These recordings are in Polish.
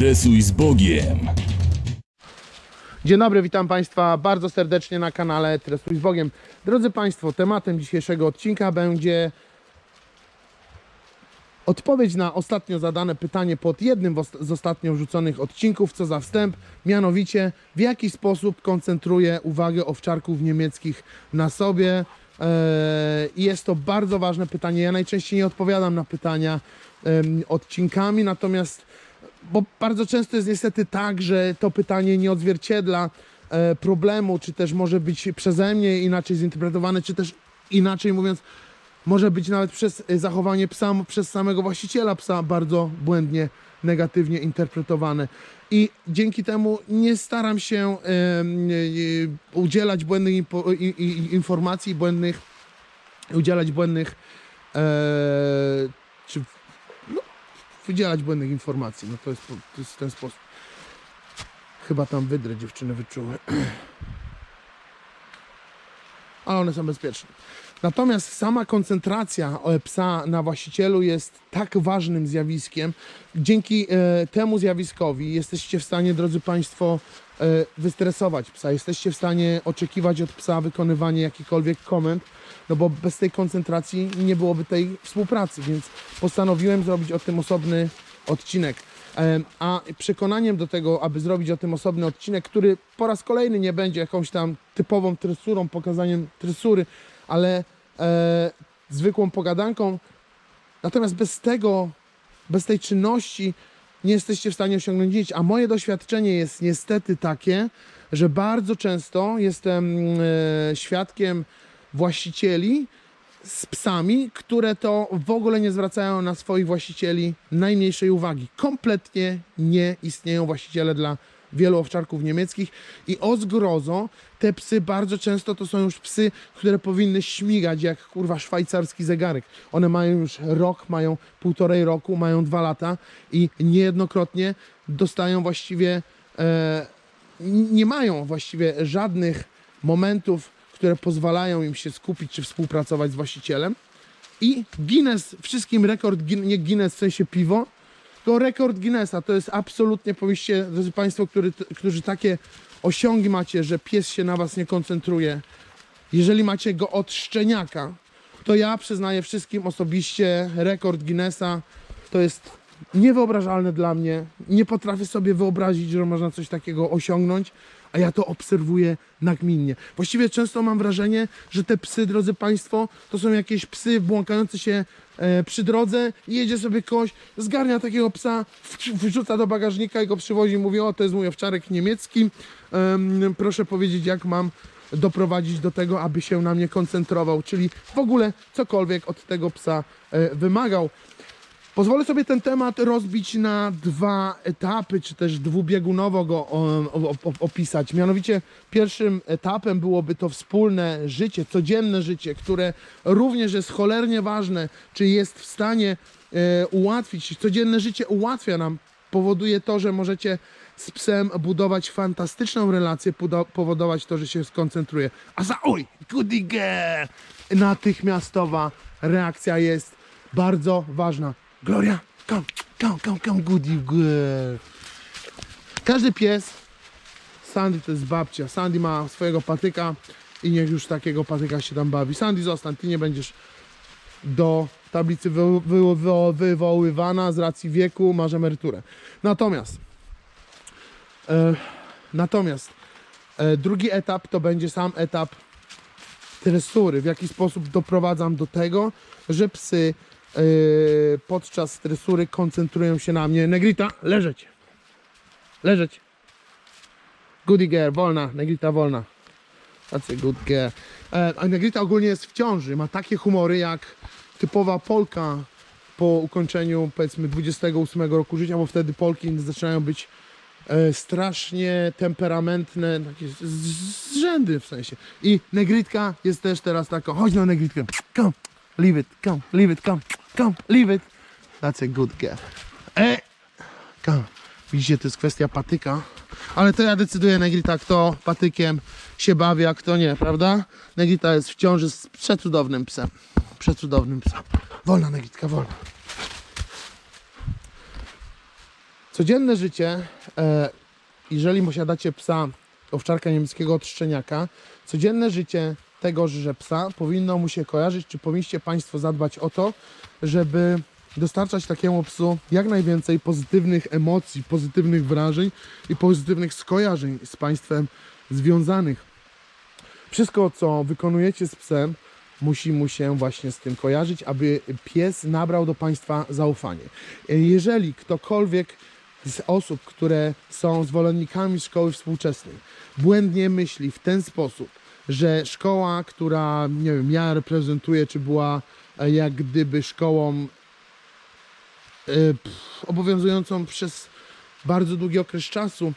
Tresuj z Bogiem. Dzień dobry, witam Państwa bardzo serdecznie na kanale Tresuj z Bogiem. Drodzy Państwo, tematem dzisiejszego odcinka będzie odpowiedź na ostatnio zadane pytanie pod jednym z ostatnio wrzuconych odcinków, co za wstęp, mianowicie w jaki sposób koncentruje uwagę owczarków niemieckich na sobie. Eee, i Jest to bardzo ważne pytanie. Ja najczęściej nie odpowiadam na pytania odcinkami, natomiast bo bardzo często jest niestety tak, że to pytanie nie odzwierciedla e, problemu, czy też może być przeze mnie inaczej zinterpretowane, czy też inaczej mówiąc, może być nawet przez e, zachowanie psa, przez samego właściciela psa bardzo błędnie, negatywnie interpretowane. I dzięki temu nie staram się e, udzielać błędnych informacji, błędnych, udzielać błędnych wydzielać błędnych informacji. No to jest, to jest ten sposób. Chyba tam wydrę dziewczyny wyczuły. Ale one są bezpieczne. Natomiast sama koncentracja e, psa na właścicielu jest tak ważnym zjawiskiem. Dzięki e, temu zjawiskowi jesteście w stanie, drodzy Państwo, e, wystresować psa. Jesteście w stanie oczekiwać od psa wykonywania jakichkolwiek komend, no bo bez tej koncentracji nie byłoby tej współpracy, więc postanowiłem zrobić o tym osobny odcinek. A przekonaniem do tego, aby zrobić o tym osobny odcinek, który po raz kolejny nie będzie jakąś tam typową tresurą, pokazaniem tresury, ale e, zwykłą pogadanką. Natomiast bez tego, bez tej czynności nie jesteście w stanie osiągnąć nic. A moje doświadczenie jest niestety takie, że bardzo często jestem e, świadkiem właścicieli z psami, które to w ogóle nie zwracają na swoich właścicieli najmniejszej uwagi. Kompletnie nie istnieją właściciele dla wielu owczarków niemieckich i o zgrozo te psy bardzo często to są już psy, które powinny śmigać jak kurwa szwajcarski zegarek. One mają już rok, mają półtorej roku, mają dwa lata i niejednokrotnie dostają właściwie e, nie mają właściwie żadnych momentów, które pozwalają im się skupić czy współpracować z właścicielem. I Guinness, wszystkim rekord, nie Guinness w sensie piwo, to rekord Guinnessa. To jest absolutnie, powinniście, drodzy Państwo, który, którzy takie osiągi macie, że pies się na Was nie koncentruje. Jeżeli macie go od szczeniaka, to ja przyznaję wszystkim osobiście rekord Guinnessa. To jest niewyobrażalne dla mnie. Nie potrafię sobie wyobrazić, że można coś takiego osiągnąć, a ja to obserwuję nagminnie. Właściwie często mam wrażenie, że te psy, drodzy Państwo, to są jakieś psy błąkające się e, przy drodze i jedzie sobie kogoś, zgarnia takiego psa, wrzuca do bagażnika i go przywozi mówi, o to jest mój owczarek niemiecki, Em, proszę powiedzieć jak mam doprowadzić do tego, aby się na mnie koncentrował, czyli w ogóle cokolwiek od tego psa e, wymagał. Pozwolę sobie ten temat rozbić na dwa etapy, czy też dwubiegunowo go opisać. Mianowicie pierwszym etapem byłoby to wspólne życie, codzienne życie, które również jest cholernie ważne, czy jest w stanie e, ułatwić, codzienne życie ułatwia nam, powoduje to, że możecie z psem budować fantastyczną relację, powodować to, że się skoncentruje. A za oj, goody! Natychmiastowa reakcja jest bardzo ważna. Gloria, come, come, come, come, goody girl. Każdy pies, Sandy to jest babcia, Sandy ma swojego patyka i niech już takiego patyka się tam bawi. Sandy zostań, ty nie będziesz do tablicy wy, wy, wy, wywoływana z racji wieku, masz emeryturę. Natomiast e, natomiast e, drugi etap to będzie sam etap tresury, w jaki sposób doprowadzam do tego, że psy podczas tresury koncentrują się na mnie. Negrita, leżeć. Leżeć. Goody girl, wolna. Negrita wolna. Tacy good girl. E, a Negrita ogólnie jest w ciąży. Ma takie humory jak typowa Polka po ukończeniu powiedzmy 28 roku życia, bo wtedy Polki zaczynają być e, strasznie temperamentne, takie z rzędy w sensie. I Negritka jest też teraz taką, chodź na Negritkę, come, leave it, come, leave it, come, come, leave it. That's a good girl. E, come. Widzicie, to jest kwestia patyka. Ale to ja decyduję, Negrita, kto patykiem się bawi, a kto nie, prawda? Negrita jest w ciąży z przecudownym psem. Przecudownym psem. Wolna, Negritka, wolna. Codzienne życie, e, jeżeli posiadacie psa owczarka niemieckiego od szczeniaka, codzienne życie tegoże psa powinno mu się kojarzyć, czy powinniście Państwo zadbać o to, żeby dostarczać takiemu psu jak najwięcej pozytywnych emocji, pozytywnych wrażeń i pozytywnych skojarzeń z Państwem związanych. Wszystko, co wykonujecie z psem, musi mu się właśnie z tym kojarzyć, aby pies nabrał do Państwa zaufanie. Jeżeli ktokolwiek z osób, które są zwolennikami szkoły współczesnej, błędnie myśli w ten sposób, że szkoła, która, nie wiem, ja reprezentuję, czy była e, jak gdyby szkołą e, obowiązującą przez bardzo długi okres czasu,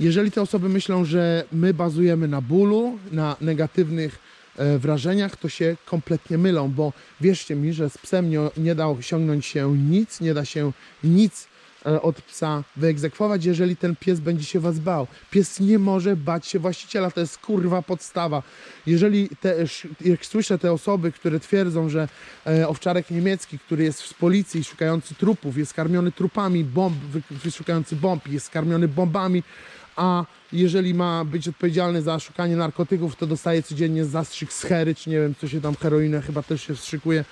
jeżeli te osoby myślą, że my bazujemy na bólu, na negatywnych e, wrażeniach, to się kompletnie mylą, bo wierzcie mi, że z psem nie, nie da osiągnąć się nic, nie da się nic od psa wyegzekwować, jeżeli ten pies będzie się was bał. Pies nie może bać się właściciela, to jest kurwa podstawa. Jeżeli te, jak słyszę te osoby, które twierdzą, że e, owczarek niemiecki, który jest z policji szukający trupów, jest karmiony trupami, bomb, wyszukający bomb, jest karmiony bombami, a jeżeli ma być odpowiedzialny za szukanie narkotyków, to dostaje codziennie zastrzyk z hery, czy nie wiem, co się tam, heroinę chyba też się wstrzykuje,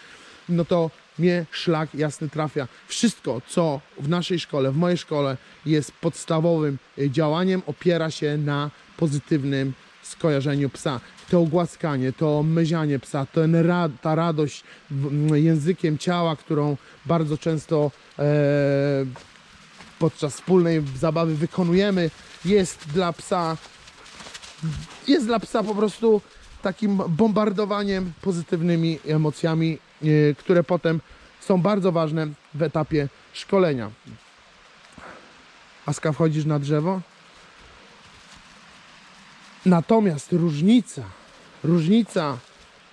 no to mnie szlak jasny trafia. Wszystko, co w naszej szkole, w mojej szkole jest podstawowym y, działaniem, opiera się na pozytywnym skojarzeniu psa. To głaskanie, to myzianie psa, ten ra, ta radość językiem ciała, którą bardzo często e, podczas wspólnej zabawy wykonujemy, jest dla psa jest dla psa po prostu takim bombardowaniem pozytywnymi emocjami, które potem są bardzo ważne w etapie szkolenia. Aska, wchodzisz na drzewo? Natomiast różnica, różnica,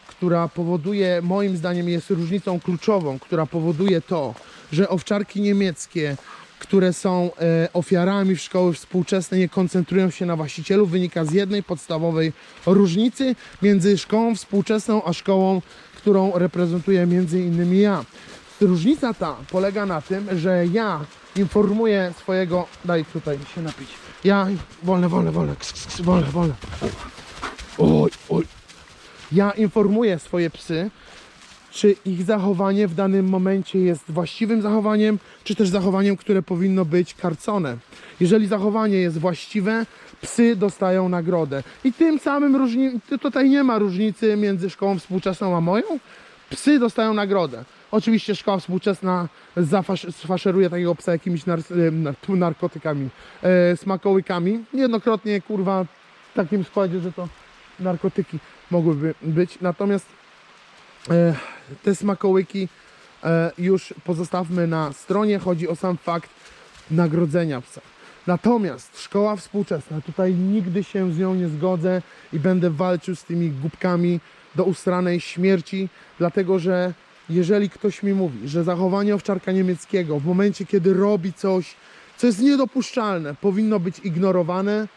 która powoduje, moim zdaniem jest różnicą kluczową, która powoduje to, że owczarki niemieckie, które są e, ofiarami w szkoły współczesnej, nie koncentrują się na właścicielu, wynika z jednej podstawowej różnicy między szkołą współczesną a szkołą, którą reprezentuję między innymi ja. Różnica ta polega na tym, że ja informuję swojego, daj tutaj się napić, ja, wolne, wolne, wolne, ks, ks, ks, wolne, wolne, oj, oj, ja informuję swoje psy, czy ich zachowanie w danym momencie jest właściwym zachowaniem, czy też zachowaniem, które powinno być karcone. Jeżeli zachowanie jest właściwe, psy dostają nagrodę. I tym samym różni, tutaj nie ma różnicy między szkołą współczesną a moją. Psy dostają nagrodę. Oczywiście szkoła współczesna zafasz- sfaszeruje takiego psa jakimiś nar- narkotykami, e, smakołykami. Niejednokrotnie, kurwa, w takim składzie, że to narkotyki mogłyby być. Natomiast te smakołyki e, już pozostawmy na stronie. Chodzi o sam fakt nagrodzenia psa. Natomiast szkoła współczesna, tutaj nigdy się z nią nie zgodzę i będę walczył z tymi głupkami do ustranej śmierci, dlatego że jeżeli ktoś mi mówi, że zachowanie owczarka niemieckiego w momencie, kiedy robi coś, co jest niedopuszczalne, powinno być ignorowane,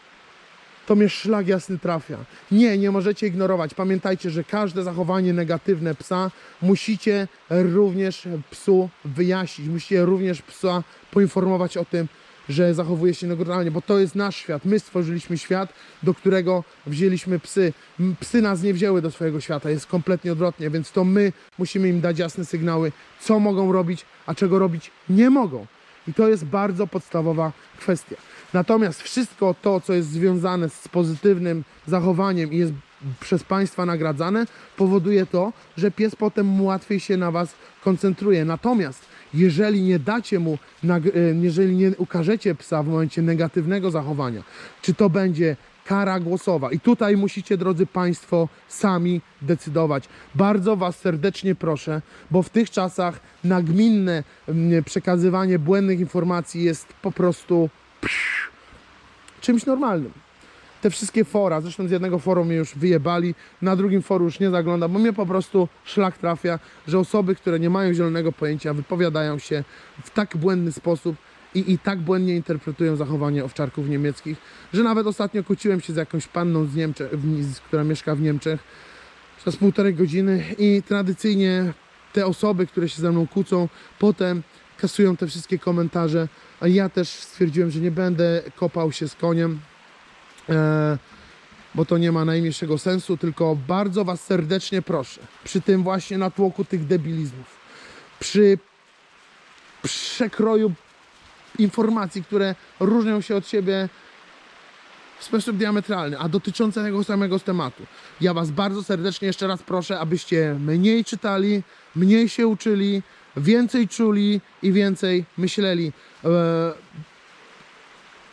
to mnie szlak jasny trafia. Nie, nie możecie ignorować. Pamiętajcie, że każde zachowanie negatywne psa musicie również psu wyjaśnić. Musicie również psa poinformować o tym, że zachowuje się naturalnie, bo to jest nasz świat. My stworzyliśmy świat, do którego wzięliśmy psy. Psy nas nie wzięły do swojego świata, jest kompletnie odwrotnie, więc to my musimy im dać jasne sygnały, co mogą robić, a czego robić nie mogą. I to jest bardzo podstawowa kwestia. Natomiast wszystko to, co jest związane z pozytywnym zachowaniem i jest przez Państwa nagradzane, powoduje to, że pies potem łatwiej się na Was koncentruje. Natomiast jeżeli nie dacie mu, e, jeżeli nie ukażecie psa w momencie negatywnego zachowania, czy to będzie kara głosowa. I tutaj musicie, drodzy Państwo, sami decydować. Bardzo Was serdecznie proszę, bo w tych czasach nagminne mm, przekazywanie błędnych informacji jest po prostu psz, czymś normalnym. Te wszystkie fora, zresztą z jednego forum mnie już wyjebali, na drugim forum już nie zaglądam, bo mnie po prostu szlak trafia, że osoby, które nie mają zielonego pojęcia, wypowiadają się w tak błędny sposób i, i tak błędnie interpretują zachowanie owczarków niemieckich, że nawet ostatnio kłóciłem się z jakąś panną z Niemczech, która mieszka w Niemczech przez półtorej godziny i tradycyjnie te osoby, które się ze mną kłócą, potem kasują te wszystkie komentarze a ja też stwierdziłem, że nie będę kopał się z koniem, e, bo to nie ma najmniejszego sensu, tylko bardzo Was serdecznie proszę, przy tym właśnie natłoku tych debilizmów, przy przekroju informacji, które różnią się od siebie w sposób diametralny, a dotyczące tego samego tematu. Ja Was bardzo serdecznie jeszcze raz proszę, abyście mniej czytali, mniej się uczyli, więcej czuli i więcej myśleli. E,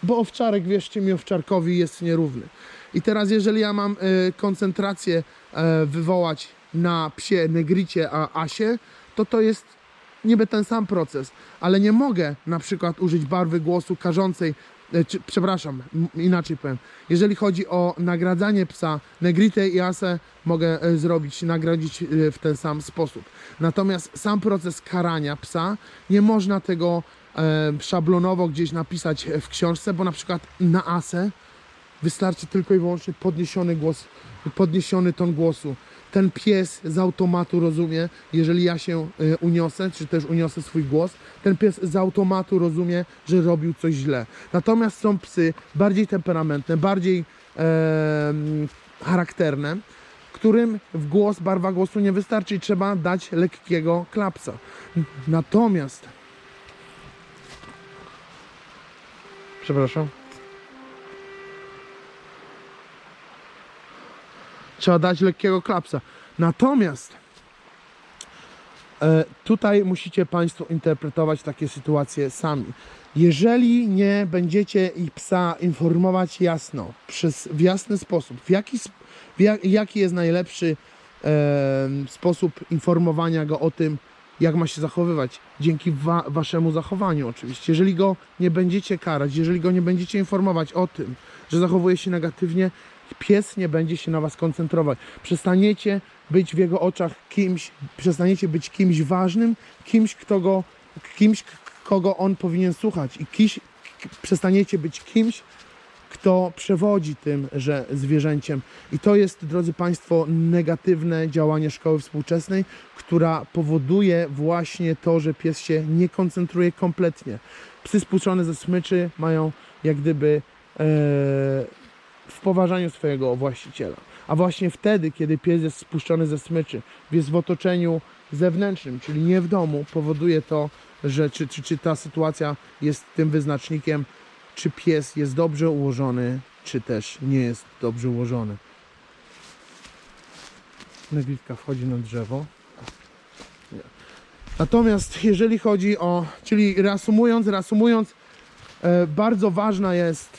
bo owczarek, wierzcie mi, owczarkowi jest nierówny. I teraz, jeżeli ja mam e, koncentrację e, wywołać na psie negricie, a asie, to to jest niby ten sam proces, ale nie mogę na przykład użyć barwy głosu karzącej, e, czy, przepraszam, inaczej powiem. Jeżeli chodzi o nagradzanie psa negrite i asę, mogę e, zrobić, nagrodzić e, w ten sam sposób. Natomiast sam proces karania psa, nie można tego e, szablonowo gdzieś napisać w książce, bo na przykład na asę wystarczy tylko i wyłącznie podniesiony głos, podniesiony ton głosu. Ten pies z automatu rozumie, jeżeli ja się e, uniosę, czy też uniosę swój głos, ten pies z automatu rozumie, że robił coś źle. Natomiast są psy bardziej temperamentne, bardziej e, charakterne, którym w głos, barwa głosu nie wystarczy trzeba dać lekkiego klapsa. Natomiast Przepraszam. Trzeba dać lekkiego klapsa. Natomiast e, tutaj musicie Państwo interpretować takie sytuacje sami. Jeżeli nie będziecie ich psa informować jasno, przez, w jasny sposób, w jaki, w jak, jaki jest najlepszy e, sposób informowania go o tym, jak ma się zachowywać, dzięki wa waszemu zachowaniu oczywiście. Jeżeli go nie będziecie karać, jeżeli go nie będziecie informować o tym, że zachowuje się negatywnie, pies nie będzie się na was koncentrować. Przestaniecie być w jego oczach kimś, przestaniecie być kimś ważnym, kimś, kto go, kimś, kogo on powinien słuchać i przestaniecie być kimś, kto przewodzi tym, że zwierzęciem. I to jest, drodzy Państwo, negatywne działanie szkoły współczesnej, która powoduje właśnie to, że pies się nie koncentruje kompletnie. Psy spuszczone ze smyczy mają jak gdyby e, w poważaniu swojego właściciela. A właśnie wtedy, kiedy pies jest spuszczony ze smyczy, jest w otoczeniu zewnętrznym, czyli nie w domu, powoduje to, że czy, czy, czy ta sytuacja jest tym wyznacznikiem, czy pies jest dobrze ułożony, czy też nie jest dobrze ułożony. Neglitka wchodzi na drzewo. Natomiast jeżeli chodzi o, czyli reasumując, reasumując, e, bardzo ważna jest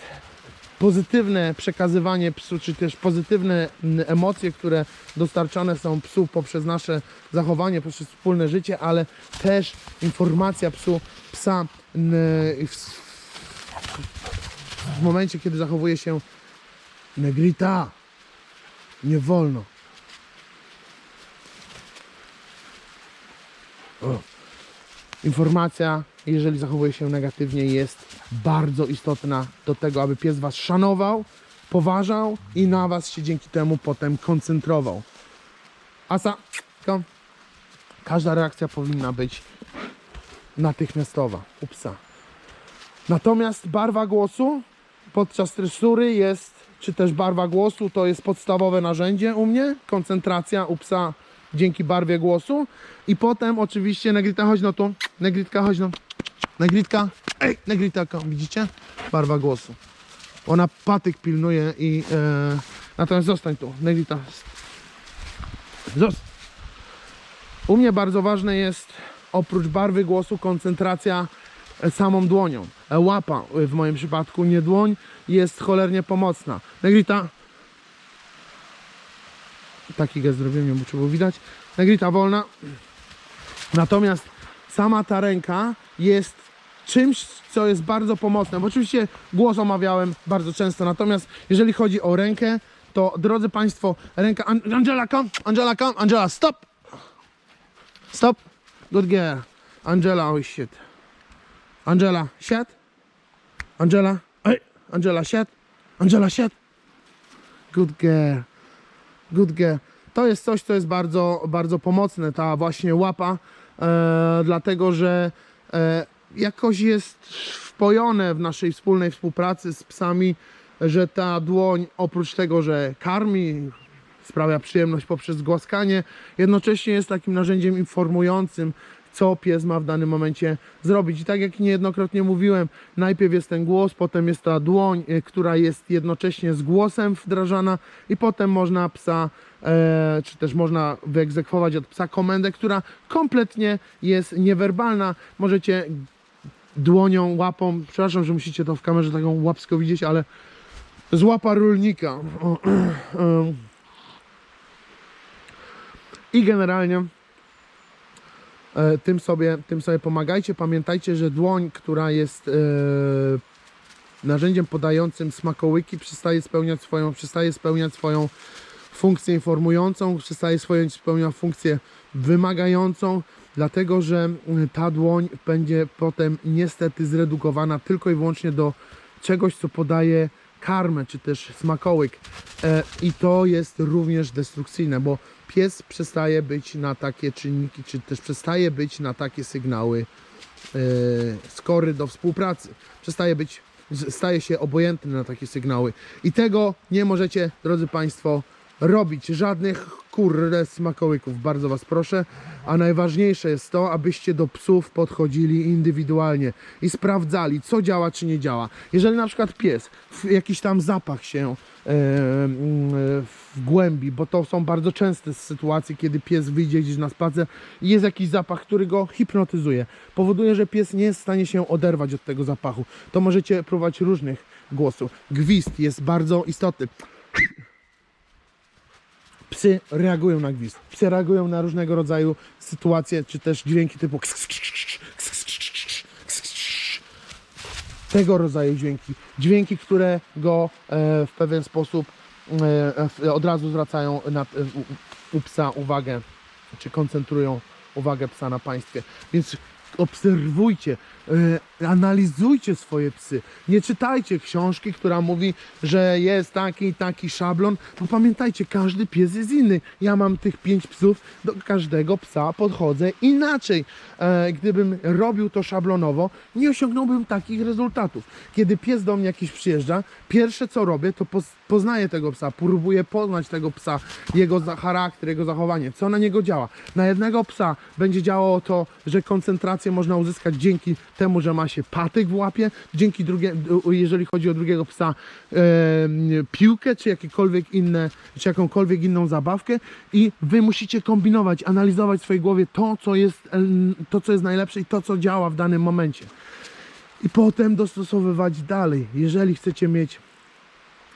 pozytywne przekazywanie psu, czy też pozytywne mm, emocje, które dostarczane są psu poprzez nasze zachowanie, poprzez wspólne życie, ale też informacja psu, psa w, w momencie, kiedy zachowuje się negrita, nie wolno. O. Informacja, jeżeli zachowuje się negatywnie, jest bardzo istotna do tego, aby pies Was szanował, poważał i na Was się dzięki temu potem koncentrował. Asa, kom. Każda reakcja powinna być natychmiastowa u psa. Natomiast barwa głosu podczas tresury jest, czy też barwa głosu to jest podstawowe narzędzie u mnie, koncentracja u psa dzięki barwie głosu i potem oczywiście negrita chodź no tu, negritka chodź no, negritka, ej, negrita, kom, widzicie? Barwa głosu. Ona patyk pilnuje i e, natomiast zostań tu, negrita. Zostań. U mnie bardzo ważne jest oprócz barwy głosu koncentracja e, samą dłonią. E, Łapa e, w moim przypadku, nie dłoń, jest cholernie pomocna. Negrita. Taki gest zrobiłem, nie wiem, czy było widać. Negrita wolna. Natomiast sama ta ręka jest czymś, co jest bardzo pomocne. Bo oczywiście głos omawiałem bardzo często. Natomiast jeżeli chodzi o rękę, to drodzy Państwo, ręka. An- Angela, come! Angela, come! Angela, stop! Stop. Good girl. Angela, oh shit. Angela, shut. Angela, hey. Angela, shut. Angela, shut. Good girl. Good girl. To jest coś, co jest bardzo, bardzo pomocne, ta właśnie łapa, e, dlatego że e, jakoś jest wpojone w naszej wspólnej współpracy z psami, że ta dłoń oprócz tego, że karmi, sprawia przyjemność poprzez głaskanie, jednocześnie jest takim narzędziem informującym, co pies ma w danym momencie zrobić. I tak jak niejednokrotnie mówiłem, najpierw jest ten głos, potem jest ta dłoń, y, która jest jednocześnie z głosem wdrażana i potem można psa, e, czy też można wyegzekwować od psa komendę, która kompletnie jest niewerbalna. Możecie dłonią, łapą, przepraszam, że musicie to w kamerze taką łapską widzieć, ale z łapa rolnika. O, em. I generalnie tym sobie, tym sobie pomagajcie. Pamiętajcie, że dłoń, która jest e, narzędziem podającym smakołyki, przestaje spełniać swoją, przestaje spełniać swoją funkcję informującą, przestaje spełniać funkcję wymagającą, dlatego że mm, ta dłoń będzie potem niestety zredukowana tylko i wyłącznie do czegoś, co podaje karmę, czy też smakołyk. E, I to jest również destrukcyjne, bo pies przestaje być na takie czynniki, czy też przestaje być na takie sygnały e, skory do współpracy. Przestaje być, staje się obojętny na takie sygnały. I tego nie możecie, drodzy Państwo, robić. Żadnych kurde smakołyków, bardzo Was proszę. A najważniejsze jest to, abyście do psów podchodzili indywidualnie i sprawdzali, co działa, czy nie działa. Jeżeli na przykład pies, jakiś tam zapach się e, mm, w głębi, bo to są bardzo częste sytuacje, kiedy pies wyjdzie gdzieś na spacer i jest jakiś zapach, który go hipnotyzuje. Powoduje, że pies nie jest w stanie się oderwać od tego zapachu. To możecie próbować różnych głosów. Gwizd jest bardzo istotny. Psy reagują na gwizd. Psy reagują na różnego rodzaju sytuacje, czy też dźwięki typu tego rodzaju dźwięki. Dźwięki, które go e, w pewien sposób e, od razu zwracają na, e, u, u psa uwagę, czy koncentrują uwagę psa na państwie. Więc obserwujcie, e, analizujcie swoje psy. Nie czytajcie książki, która mówi, że jest taki i taki szablon, bo pamiętajcie, każdy pies jest inny. Ja mam tych pięć psów, do każdego psa podchodzę inaczej. E, gdybym robił to szablonowo, nie osiągnąłbym takich rezultatów. Kiedy pies do mnie jakiś przyjeżdża, pierwsze co robię, to poz, poznaję tego psa, próbuję poznać tego psa, jego charakter, jego zachowanie, co na niego działa. Na jednego psa będzie działało to, że można uzyskać dzięki temu, że ma się patyk w łapie, dzięki drugie, jeżeli chodzi o drugiego psa, e, piłkę, czy jakiekolwiek inne, czy jakąkolwiek inną zabawkę i wy musicie kombinować, analizować w swojej głowie to, co jest, to, co jest najlepsze i to, co działa w danym momencie. I potem dostosowywać dalej. Jeżeli chcecie mieć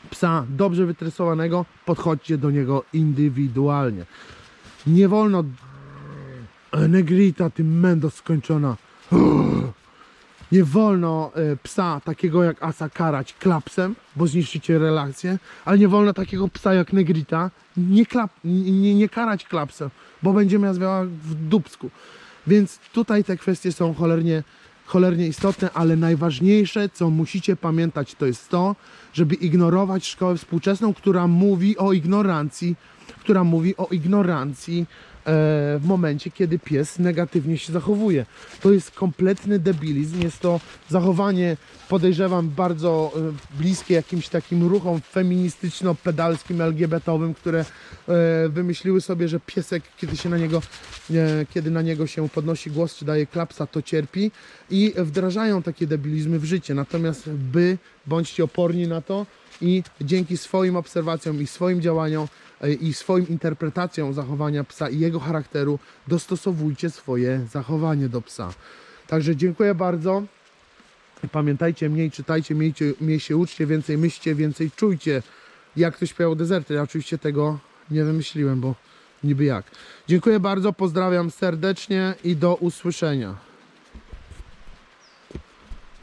psa dobrze wytresowanego, podchodźcie do niego indywidualnie. Nie wolno Negrita, ty mendo skończona. Nie wolno e, psa takiego jak Asa karać klapsem, bo zniszczycie relację, ale nie wolno takiego psa jak Negrita nie, klap, nie, nie, karać klapsem, bo będzie miała w dubsku. Więc tutaj te kwestie są cholernie, cholernie istotne, ale najważniejsze, co musicie pamiętać, to jest to, żeby ignorować szkołę współczesną, która mówi o ignorancji, która mówi o ignorancji w momencie, kiedy pies negatywnie się zachowuje. To jest kompletny debilizm, jest to zachowanie, podejrzewam, bardzo e, bliskie jakimś takim ruchom feministyczno-pedalskim, LGBT-owym, które e, wymyśliły sobie, że piesek, kiedy się na niego, e, kiedy na niego się podnosi głos, czy daje klapsa, to cierpi i wdrażają takie debilizmy w życie. Natomiast by bądźcie oporni na to i dzięki swoim obserwacjom i swoim działaniom i swoim interpretacjom zachowania psa i jego charakteru dostosowujcie swoje zachowanie do psa. Także dziękuję bardzo. Pamiętajcie, mniej czytajcie, mniej, mniej się uczcie, więcej myślcie, więcej czujcie. Jak ktoś śpiewał dezerty, ja oczywiście tego nie wymyśliłem, bo niby jak. Dziękuję bardzo, pozdrawiam serdecznie i do usłyszenia.